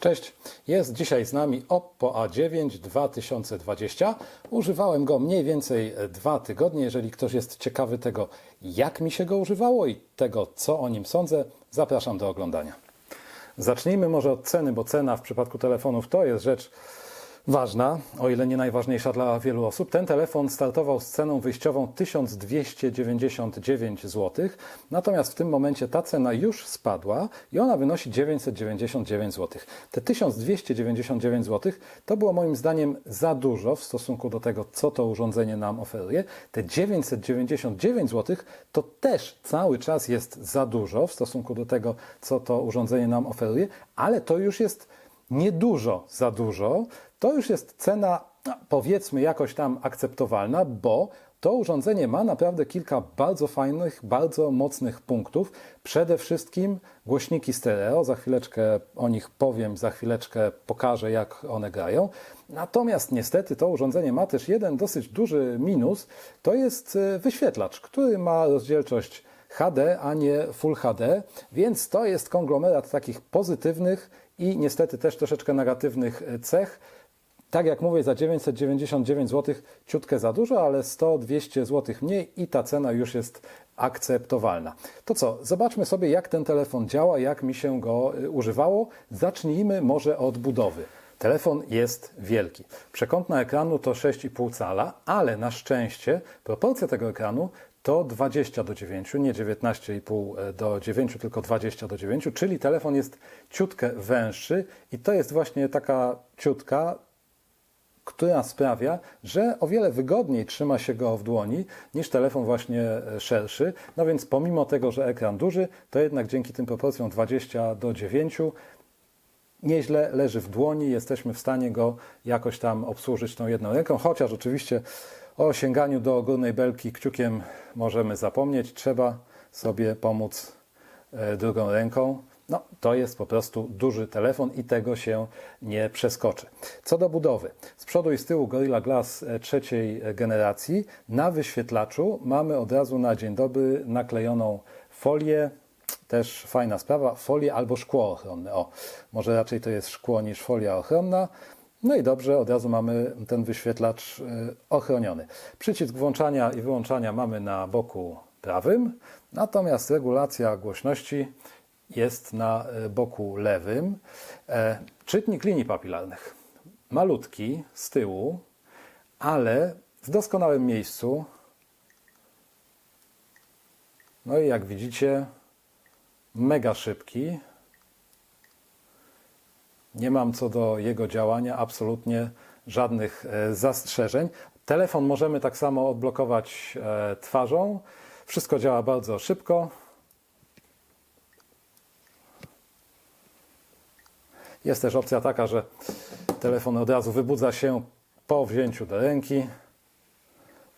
Cześć, jest dzisiaj z nami Oppo A9 2020. Używałem go mniej więcej dwa tygodnie. Jeżeli ktoś jest ciekawy tego, jak mi się go używało i tego, co o nim sądzę, zapraszam do oglądania. Zacznijmy może od ceny, bo cena w przypadku telefonów to jest rzecz ważna, o ile nie najważniejsza dla wielu osób. Ten telefon startował z ceną wyjściową 1299 zł, natomiast w tym momencie ta cena już spadła i ona wynosi 999 zł. Te 1299 zł to było moim zdaniem za dużo w stosunku do tego, co to urządzenie nam oferuje. Te 999 zł to też cały czas jest za dużo w stosunku do tego, co to urządzenie nam oferuje, ale to już jest niedużo za dużo, to już jest cena, no, powiedzmy, jakoś tam akceptowalna, bo to urządzenie ma naprawdę kilka bardzo fajnych, bardzo mocnych punktów. Przede wszystkim głośniki stereo, za chwileczkę o nich powiem, za chwileczkę pokażę, jak one grają. Natomiast niestety to urządzenie ma też jeden dosyć duży minus, to jest e, wyświetlacz, który ma rozdzielczość HD, a nie Full HD, więc to jest konglomerat takich pozytywnych i niestety też troszeczkę negatywnych e, cech. Tak jak mówię, za 999 zł ciutkę za dużo, ale 100-200 zł mniej i ta cena już jest akceptowalna. To co, zobaczmy sobie jak ten telefon działa, jak mi się go y, używało. Zacznijmy może od budowy. Telefon jest wielki. Przekątna ekranu to 6,5 cala, ale na szczęście proporcja tego ekranu to 20 do 9, nie 19,5 do 9, tylko 20 do 9, czyli telefon jest ciutkę węższy i to jest właśnie taka ciutka, która sprawia, że o wiele wygodniej trzyma się go w dłoni niż telefon właśnie e, szerszy. No więc pomimo tego, że ekran duży, to jednak dzięki tym proporcjom 20 do 9 nieźle leży w dłoni, jesteśmy w stanie go jakoś tam obsłużyć tą jedną ręką, chociaż oczywiście o sięganiu do górnej belki kciukiem możemy zapomnieć, trzeba sobie pomóc e, drugą ręką. No, to jest po prostu duży telefon i tego się nie przeskoczy. Co do budowy. Z przodu i z tyłu Gorilla Glass e, trzeciej generacji. Na wyświetlaczu mamy od razu na dzień dobry naklejoną folię. Też fajna sprawa, folię albo szkło ochronne. O, może raczej to jest szkło niż folia ochronna. No i dobrze, od razu mamy ten wyświetlacz e, ochroniony. Przycisk włączania i wyłączania mamy na boku prawym, natomiast regulacja głośności jest na e, boku lewym. E, Czytnik linii papilarnych. Malutki z tyłu, ale w doskonałym miejscu. No i jak widzicie, mega szybki. Nie mam co do jego działania absolutnie żadnych e, zastrzeżeń. Telefon możemy tak samo odblokować e, twarzą. Wszystko działa bardzo szybko. Jest też opcja taka, że telefon od razu wybudza się po wzięciu do ręki.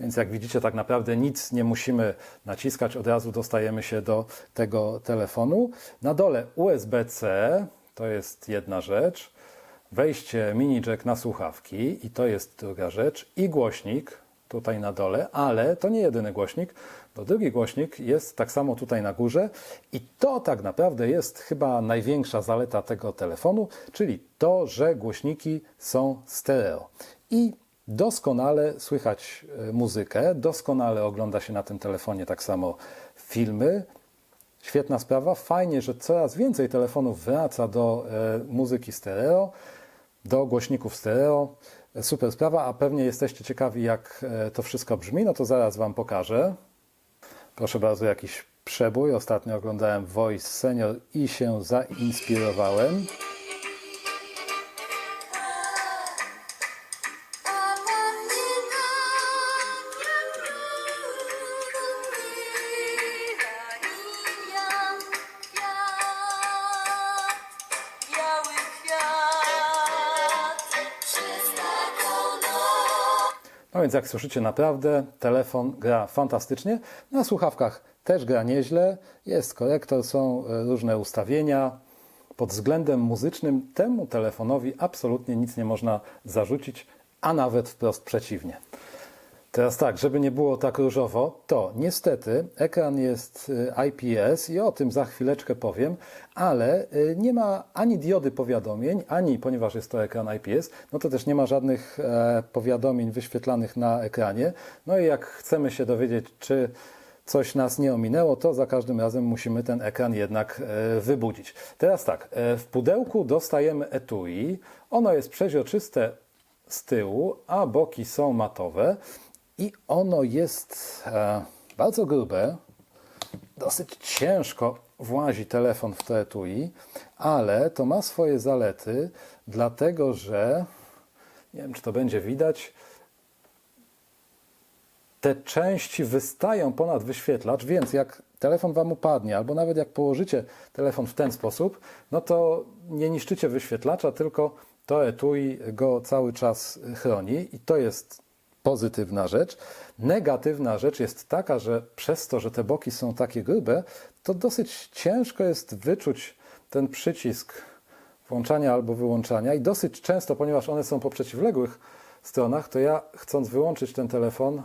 Więc jak widzicie, tak naprawdę nic nie musimy naciskać, od razu dostajemy się do tego telefonu. Na dole USB-C, to jest jedna rzecz. Wejście mini jack na słuchawki i to jest druga rzecz. I głośnik tutaj na dole, ale to nie jedyny głośnik, bo drugi głośnik jest tak samo tutaj na górze i to tak naprawdę jest chyba największa zaleta tego telefonu, czyli to, że głośniki są stereo. I doskonale słychać e, muzykę, doskonale ogląda się na tym telefonie tak samo filmy. Świetna sprawa. Fajnie, że coraz więcej telefonów wraca do e, muzyki stereo, do głośników stereo. E, Super sprawa, a pewnie jesteście ciekawi, jak e, to wszystko brzmi. No to zaraz Wam pokażę. Proszę bardzo, jakiś przebój. Ostatnio oglądałem Voice Senior i się zainspirowałem. Więc jak słyszycie, naprawdę telefon gra fantastycznie. Na słuchawkach też gra nieźle. Jest korektor, są e, różne ustawienia. Pod względem muzycznym temu telefonowi absolutnie nic nie można zarzucić, a nawet wprost przeciwnie. Teraz tak, żeby nie było tak różowo, to niestety ekran jest y, IPS i o tym za chwileczkę powiem, ale y, nie ma ani diody powiadomień, ani ponieważ jest to ekran IPS, no to też nie ma żadnych e, powiadomień wyświetlanych na ekranie. No i jak chcemy się dowiedzieć, czy coś nas nie ominęło, to za każdym razem musimy ten ekran jednak e, wybudzić. Teraz tak, e, w pudełku dostajemy etui. Ono jest przeźroczyste z tyłu, a boki są matowe i ono jest e, bardzo grube. Dosyć ciężko włazi telefon w to etui, ale to ma swoje zalety, dlatego że nie wiem, czy to będzie widać, te części wystają ponad wyświetlacz, więc jak telefon Wam upadnie, albo nawet jak położycie telefon w ten sposób, no to nie niszczycie wyświetlacza, tylko to etui go cały czas chroni i to jest pozytywna rzecz. Negatywna rzecz jest taka, że przez to, że te boki są takie grube, to dosyć ciężko jest wyczuć ten przycisk włączania albo wyłączania i dosyć często, ponieważ one są po przeciwległych stronach, to ja chcąc wyłączyć ten telefon,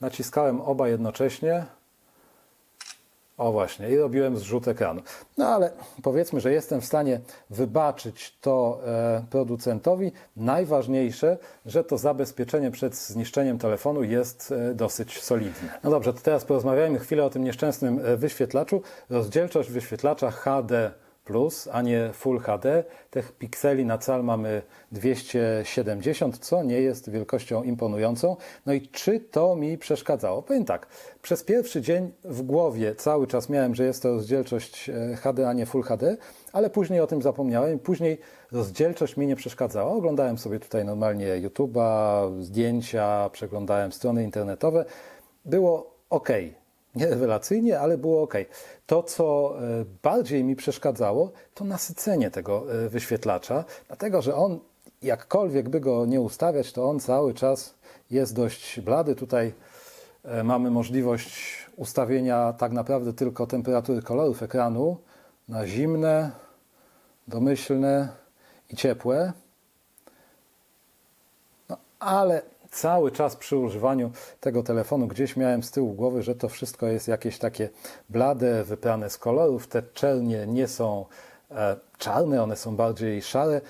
naciskałem oba jednocześnie. O właśnie, i robiłem zrzut ekranu. No ale powiedzmy, że jestem w stanie wybaczyć to e, producentowi. Najważniejsze, że to zabezpieczenie przed zniszczeniem telefonu jest e, dosyć solidne. No dobrze, to teraz porozmawiajmy chwilę o tym nieszczęsnym e, wyświetlaczu. Rozdzielczość wyświetlacza HD plus, a nie Full HD. Tych pikseli na cal mamy 270, co nie jest wielkością imponującą. No i czy to mi przeszkadzało? Powiem tak, przez pierwszy dzień w głowie cały czas miałem, że jest to rozdzielczość e, HD, a nie Full HD, ale później o tym zapomniałem. Później rozdzielczość mi nie przeszkadzała. Oglądałem sobie tutaj normalnie YouTube'a, zdjęcia, przeglądałem strony internetowe. Było ok. Nie rewelacyjnie, ale było ok. To, co e, bardziej mi przeszkadzało, to nasycenie tego e, wyświetlacza, dlatego że on, jakkolwiek by go nie ustawiać, to on cały czas jest dość blady. Tutaj e, mamy możliwość ustawienia tak naprawdę tylko temperatury kolorów ekranu na zimne, domyślne i ciepłe. No, ale cały czas przy używaniu tego telefonu gdzieś miałem z tyłu głowy, że to wszystko jest jakieś takie blade, wyprane z kolorów. Te czernie nie są e, czarne, one są bardziej szare.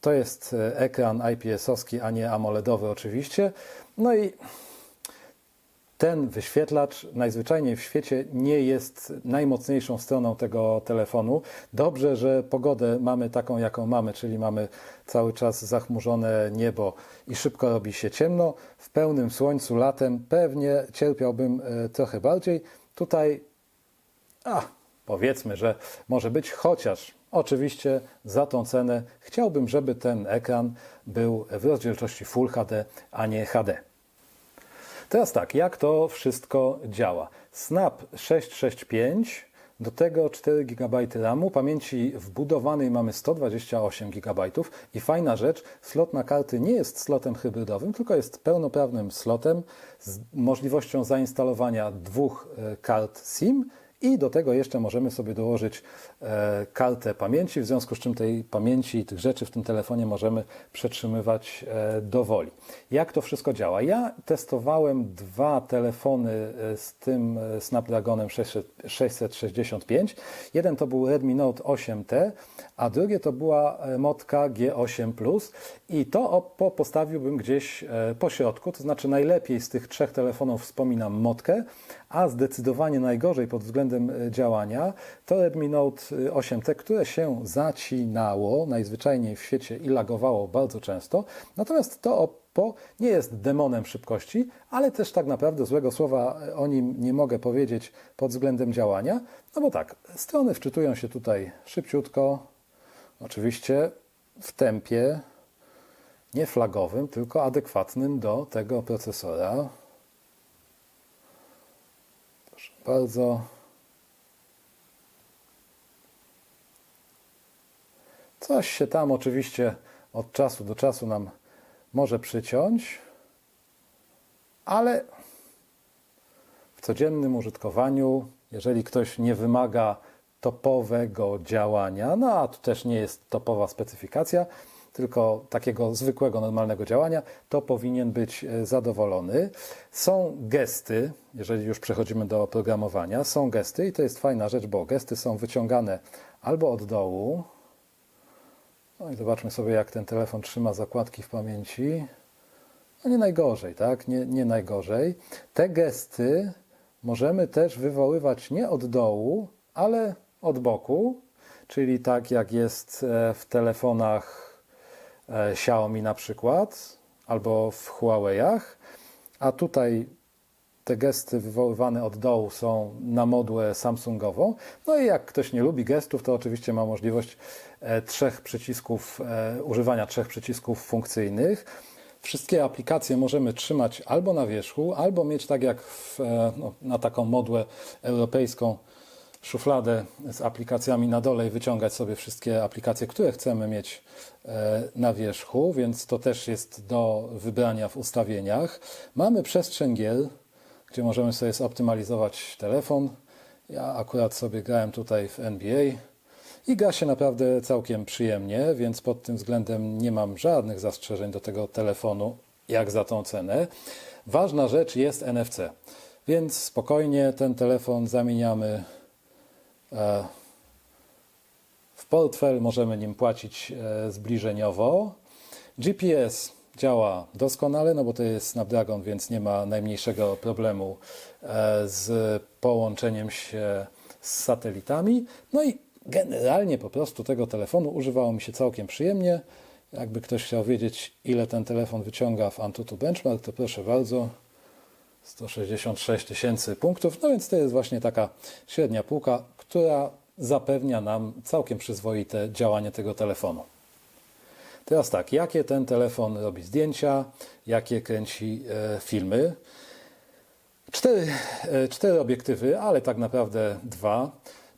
To jest e, ekran IPS-owski, a nie AMOLEDowy oczywiście. No i ten wyświetlacz najzwyczajniej w świecie nie jest najmocniejszą stroną tego telefonu. Dobrze, że pogodę mamy taką, jaką mamy, czyli mamy cały czas zachmurzone niebo i szybko robi się ciemno. W pełnym słońcu latem pewnie cierpiałbym e, trochę bardziej. Tutaj, a powiedzmy, że może być, chociaż oczywiście za tą cenę chciałbym, żeby ten ekran był w rozdzielczości Full HD, a nie HD. Teraz tak, jak to wszystko działa? Snap 665, do tego 4 GB RAMu, pamięci wbudowanej mamy 128 GB i fajna rzecz, slot na karty nie jest slotem hybrydowym, tylko jest pełnoprawnym slotem z możliwością zainstalowania dwóch e, kart SIM i do tego jeszcze możemy sobie dołożyć e, kartę pamięci, w związku z czym tej pamięci i tych rzeczy w tym telefonie możemy przetrzymywać e, dowoli. Jak to wszystko działa? Ja testowałem dwa telefony e, z tym Snapdragonem 600 665. Jeden to był Redmi Note 8T, a drugie to była motka G8 Plus i to postawiłbym gdzieś po środku, to znaczy najlepiej z tych trzech telefonów wspominam motkę, a zdecydowanie najgorzej pod względem e, działania to Redmi Note 8T, które się zacinało najzwyczajniej w świecie i lagowało bardzo często. Natomiast to Oppo nie jest demonem szybkości, ale też tak naprawdę złego słowa o nim nie mogę powiedzieć pod względem działania. No bo tak, strony wczytują się tutaj szybciutko, oczywiście w tempie nie flagowym, tylko adekwatnym do tego procesora. Proszę bardzo. Coś się tam oczywiście od czasu do czasu nam może przyciąć, ale w codziennym użytkowaniu, jeżeli ktoś nie wymaga topowego działania, no a to też nie jest topowa specyfikacja, tylko takiego zwykłego, normalnego działania, to powinien być e, zadowolony. Są gesty, jeżeli już przechodzimy do oprogramowania, są gesty i to jest fajna rzecz, bo gesty są wyciągane albo od dołu. No i zobaczmy sobie, jak ten telefon trzyma zakładki w pamięci. No nie najgorzej, tak? Nie, nie najgorzej. Te gesty możemy też wywoływać nie od dołu, ale od boku, czyli tak jak jest e, w telefonach Xiaomi na przykład, albo w Huawei'ach, a tutaj te gesty wywoływane od dołu są na modłę Samsungową. No i jak ktoś nie lubi gestów, to oczywiście ma możliwość e, trzech przycisków, e, używania trzech przycisków funkcyjnych. Wszystkie aplikacje możemy trzymać albo na wierzchu, albo mieć tak jak w, e, no, na taką modłę europejską szufladę z aplikacjami na dole i wyciągać sobie wszystkie aplikacje, które chcemy mieć e, na wierzchu, więc to też jest do wybrania w ustawieniach. Mamy przestrzeń gier, gdzie możemy sobie zoptymalizować telefon. Ja akurat sobie grałem tutaj w NBA i gra się naprawdę całkiem przyjemnie, więc pod tym względem nie mam żadnych zastrzeżeń do tego telefonu, jak za tą cenę. Ważna rzecz jest NFC, więc spokojnie ten telefon zamieniamy w portfel, możemy nim płacić e, zbliżeniowo. GPS działa doskonale, no bo to jest Snapdragon, więc nie ma najmniejszego problemu e, z połączeniem się z satelitami. No i generalnie po prostu tego telefonu używało mi się całkiem przyjemnie. Jakby ktoś chciał wiedzieć, ile ten telefon wyciąga w Antutu Benchmark, to proszę bardzo. 166 tysięcy punktów, no więc to jest właśnie taka średnia półka, która zapewnia nam całkiem przyzwoite działanie tego telefonu. Teraz tak, jakie ten telefon robi zdjęcia, jakie kręci e, filmy? Cztery, e, cztery obiektywy, ale tak naprawdę dwa,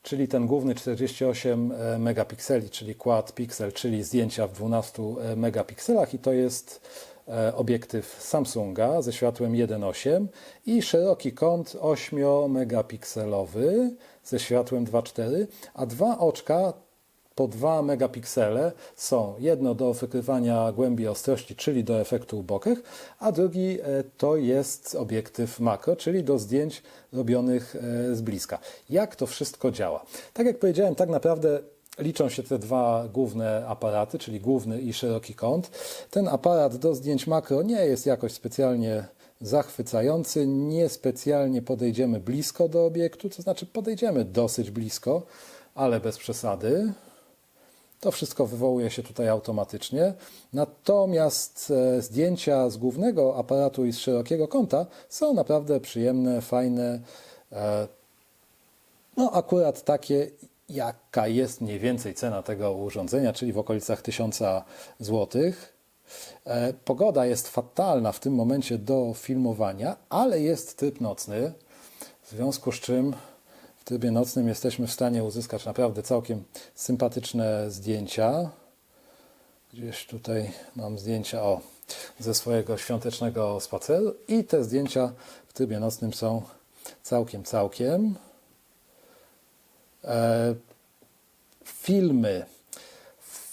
czyli ten główny 48 megapikseli, czyli quad pixel, czyli zdjęcia w 12 megapikselach i to jest e, obiektyw Samsunga ze światłem 1.8 i szeroki kąt 8 megapikselowy ze światłem 2.4, a dwa oczka po 2 megapiksele są jedno do wykrywania głębi ostrości, czyli do efektu bokeh, a drugi e, to jest obiektyw makro, czyli do zdjęć robionych e, z bliska. Jak to wszystko działa? Tak jak powiedziałem, tak naprawdę liczą się te dwa główne aparaty, czyli główny i szeroki kąt. Ten aparat do zdjęć makro nie jest jakoś specjalnie zachwycający, nie specjalnie podejdziemy blisko do obiektu, to znaczy podejdziemy dosyć blisko, ale bez przesady. To wszystko wywołuje się tutaj automatycznie. Natomiast e, zdjęcia z głównego aparatu i z szerokiego kąta są naprawdę przyjemne, fajne. E, no, akurat takie, jaka jest mniej więcej cena tego urządzenia, czyli w okolicach 1000 zł. E, Pogoda jest fatalna w tym momencie do filmowania, ale jest tryb nocny, w związku z czym w trybie nocnym jesteśmy w stanie uzyskać naprawdę całkiem sympatyczne zdjęcia. Gdzieś tutaj mam zdjęcia o, ze swojego świątecznego spaceru i te zdjęcia w trybie nocnym są całkiem, całkiem. E, filmy.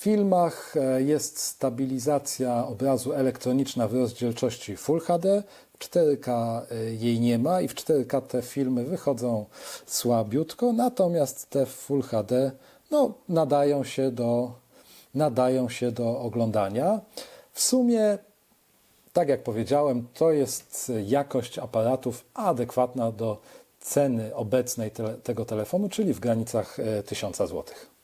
Filmach e, jest stabilizacja obrazu elektroniczna w rozdzielczości Full HD. W 4K e, jej nie ma i w 4K te filmy wychodzą słabiutko, natomiast te Full HD no, nadają, się do, nadają się do oglądania. W sumie, tak jak powiedziałem, to jest jakość aparatów adekwatna do ceny obecnej tele, tego telefonu, czyli w granicach e, 1000 złotych.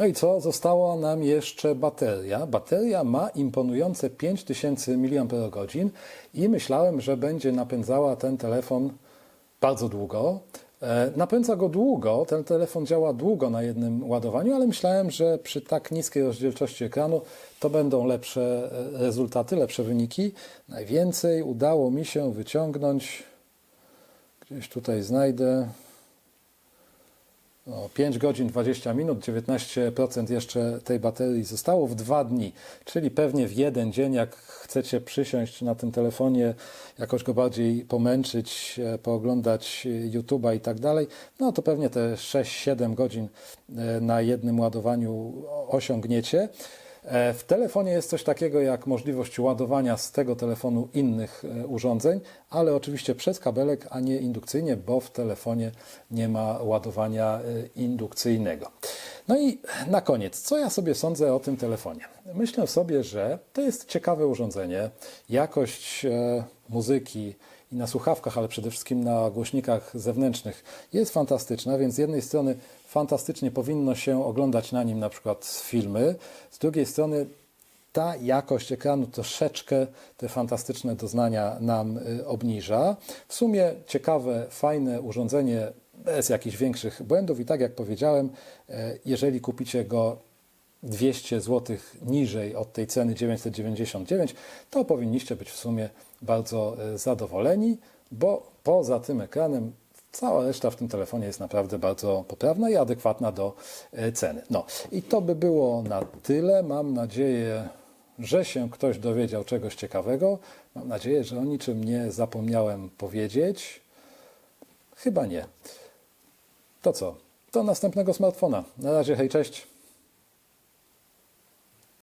No i co? Została nam jeszcze bateria. Bateria ma imponujące 5000 mAh i myślałem, że będzie napędzała ten telefon bardzo długo. E, Napędza go długo, ten telefon działa długo na jednym ładowaniu, ale myślałem, że przy tak niskiej rozdzielczości ekranu to będą lepsze e, rezultaty, lepsze wyniki. Najwięcej udało mi się wyciągnąć, gdzieś tutaj znajdę, o 5 godzin 20 minut, 19% jeszcze tej baterii zostało w dwa dni, czyli pewnie w jeden dzień, jak chcecie przysiąść na tym telefonie, jakoś go bardziej pomęczyć, e, pooglądać e, YouTube'a i tak dalej, no to pewnie te 6-7 godzin e, na jednym ładowaniu osiągniecie. E, W telefonie jest coś takiego jak możliwość ładowania z tego telefonu innych e, urządzeń, ale oczywiście przez kabelek, a nie indukcyjnie, bo w telefonie nie ma ładowania e, indukcyjnego. No i na koniec, co ja sobie sądzę o tym telefonie? Myślę sobie, że to jest ciekawe urządzenie. Jakość muzyki i na słuchawkach, ale przede wszystkim na głośnikach zewnętrznych jest fantastyczna, więc z jednej strony fantastycznie powinno się oglądać na nim na przykład filmy, z drugiej strony ta jakość ekranu troszeczkę te fantastyczne doznania nam y, obniża. W sumie ciekawe, fajne urządzenie bez jakichś większych błędów i tak jak powiedziałem, e, jeżeli kupicie go 200 zł niżej od tej ceny 999, to powinniście być w sumie bardzo e, zadowoleni, bo poza tym ekranem cała reszta w tym telefonie jest naprawdę bardzo poprawna i adekwatna do e, ceny. No i to by było na tyle. Mam nadzieję, że się ktoś dowiedział czegoś ciekawego. Mam nadzieję, że o niczym nie zapomniałem powiedzieć. Chyba nie. To co? Do następnego smartfona. Na razie, hej, cześć.